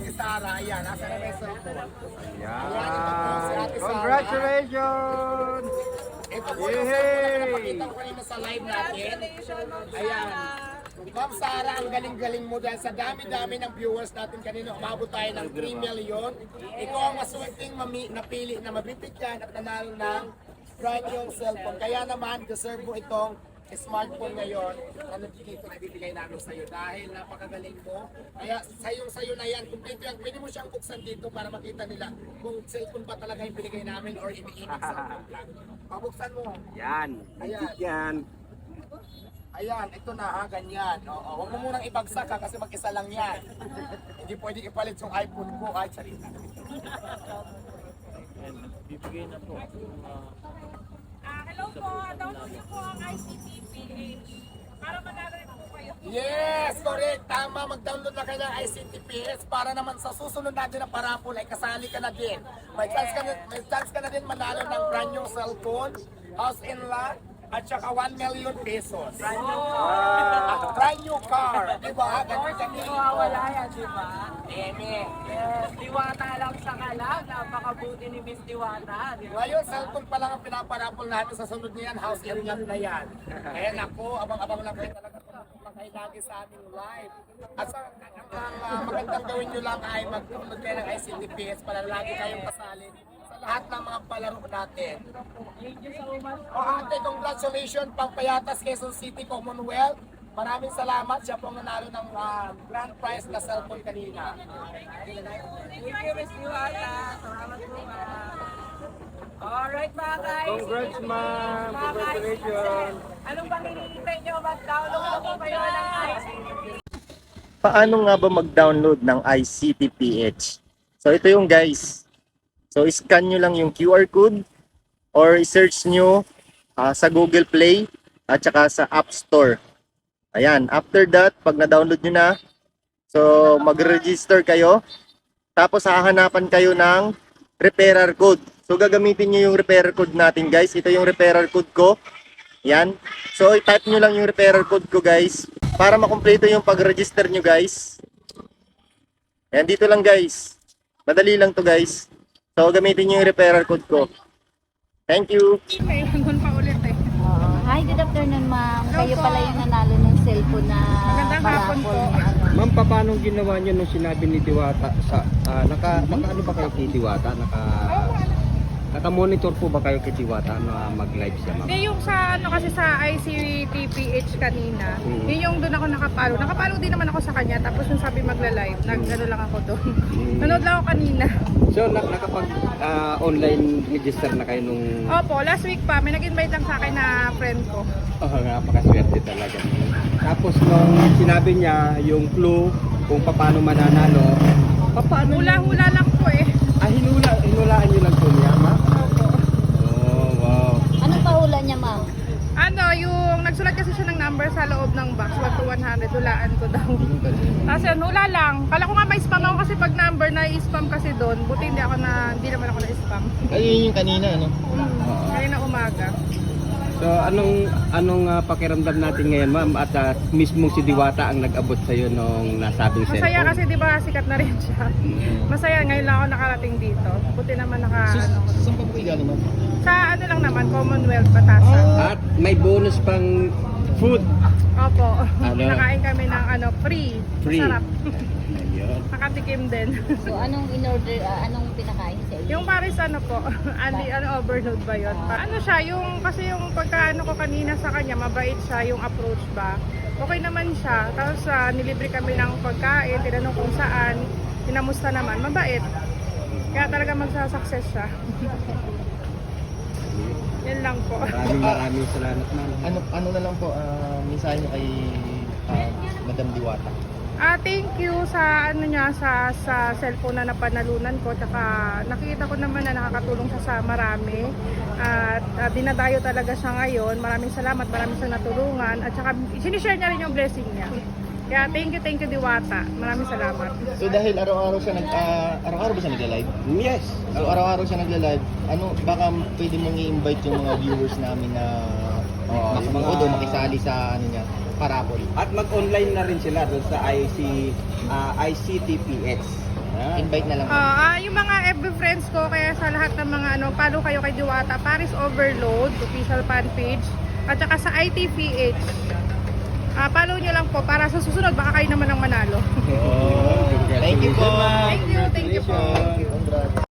Si Sarah, ayan, nasa na may cellphone. Yan. Si Ate Sarah. Congratulations! Ito po yung na napakita ko kanina sa live natin. Ayan. Ma'am Sarah, ang galing-galing mo dahil sa dami-dami ng viewers natin kanina, umabot tayo ng 3 million. Ikaw ang maswerteng mami- napili na mabibigyan at nanalo ng brand new cellphone. Kaya naman, deserve mo itong smartphone ngayon na nabigay ko na ibibigay namin sa iyo dahil napakagaling mo. Kaya sayong sayo na yan. Kung pwede, pwede mo siyang buksan dito para makita nila kung cellphone ba talaga yung binigay namin or iniinig cellphone lang. Pabuksan mo. Yan. Ayan. Yan. Ayan, ito na ha, ganyan. Oo, huwag mo munang ibagsak ha, kasi mag-isa lang yan. Hindi pwede ipalit yung iPhone ko. Ay, sarita. Bibigay na po. ah, Ah, hello po, download niyo po ang ICTPH para manalo po kayo. Yes, correct. Tama, mag-download na kayo ng ICTPS para naman sa susunod natin na parapol ay kasali ka na din. May chance ka na, may chance ka na din manalo ng brand new cellphone, house in lot, at saka 1 million pesos. Brand new car. brand new car. Diba? Ganun ganun. Mawawala yan, di ba? Eme. Yes, diwata lang sa kalag. Napakabuti ni Miss Diwata. Di ba? Ngayon, cellphone pa lang ang pinaparapol namin sa sunod niyan, house lot na yan. Kaya nako, abang-abang lang kayo talaga kayo lagi sa aming live. At sa, ang, ang ah, magandang gawin nyo lang ay mag-download kayo ng ICTPS para lagi kayong kasali sa lahat ng mga palaro natin. O ate, congratulations, Pampayatas, Quezon City, Commonwealth. Maraming salamat. Siya po ang nanalo ng ah, grand prize na cellphone kanina. Thank you, Miss Diwata. Salamat po, ma'am. Alright mga guys. Congrats, ma'am. Congratulations. Anong bang hinihintay nyo? Mag-download na po kayo ng ICTPH. paano nga ba mag-download ng ICTPH? So ito yung guys. So scan nyo lang yung QR code or search nyo ah, sa Google Play at saka sa App Store. Ayan, after that, pag na-download nyo na, so mag-register kayo. Tapos hahanapan kayo ng referral code. So gagamitin nyo yung referral code natin guys. Ito yung referral code ko. Yan. So i-type nyo lang yung referral code ko guys para makumpleto yung pag-register nyo guys. Yan dito lang guys. Madali lang to guys. So gamitin nyo yung referral code ko. Thank you. Kailangan pa ulit eh. Oo. Hi, good afternoon, ma'am. Kayo pala yung nanalo ng cellphone na Magandang hapon parapol po. ano. Ma'am, pa- paano ginawa niyo nung sinabi ni Diwata sa ah, naka naka ano ba kayo kay Diwata? Naka Naka-monitor po ba kayo kay na mag-live siya, ma'am? Hindi yung sa ano kasi sa ICTPH kanina. Mm. Yun yung doon ako nakapalo. Nakapalo din naman ako sa kanya tapos yung sabi magla-live, nag ano lang ako doon. Mm. Nanood lang ako kanina. So, na, nakapag ah, online register na kayo nung Opo, last week pa may nag-invite lang sa akin na friend ko. Oh, napakaswerte talaga. Tapos nung sinabi niya yung clue kung paano mananalo, paano Hula-hula lang po eh. Ah, hinula, hinulaan niyo lang po 100, hulaan ko daw. Tapos yun, hula lang. Kala ko nga may spam ako kasi pag number na i-spam kasi doon, buti hindi ako na, hindi naman ako na-spam. Ayun yung kanina, ano? Hmm, kanina umaga. So, anong anong ah, pakiramdam natin ngayon, ma'am? At ah, mismo si Diwata ang nag-abot sa iyo nung nasabing cellphone. Masaya kasi di ba sikat na rin siya. Masaya ngayon lang ako nakarating dito. Buti naman naka ano. ko. Saan pa po ma'am? Sa ano lang naman Commonwealth Batasan. At may bonus pang food. Opo. Ano? Nakain kami ng ano free. Free. Sarap. Ayun. Nakatikim din. So, anong in-order, ah, anong pinakain sa iyo? yung Paris ano po, Andy ano overload ba 'yon? Ano siya, yung kasi yung pagkaano ko kanina sa kanya, mabait siya yung approach ba. Okay naman siya. Tapos ah, nilibre kami ng pagkain, tinanong kung saan, tinamusta naman, mabait. Kaya talaga magsasucess siya. Yan lang po. Maraming maraming salamat, ma'am. Ano, ano na lang po, uh, mensahe niyo kay ah, Madam Diwata? Ah, thank you sa ano niya sa sa cellphone na napanalunan ko. Tsaka nakita ko naman na nakakatulong siya sa marami. At ah, dinadayo talaga siya ngayon. Maraming salamat, maraming sa natulungan. At saka sinishare niya rin yung blessing niya. Kaya thank you, thank you Diwata. Maraming salamat. So dahil araw-araw siya nag ah, araw-araw ba siya nagla-live? Yes. So araw-araw siya nagla-live. Ano baka pwede mong i-invite yung mga viewers namin na Oo, yung mga- o makisali sa ano niya, parapol. At mag-online na rin sila doon sa IC ah, ICTPX. Invite na lang. Ah, ah, yung mga FB friends ko, kaya sa lahat ng mga ano, follow kayo kay Diwata, Paris Overload, official fan page, at saka sa ITPH. Uh, follow nyo lang po para sa susunod baka kayo naman ang manalo. Oh, thank you po. Thank you, thank you po. Thank you.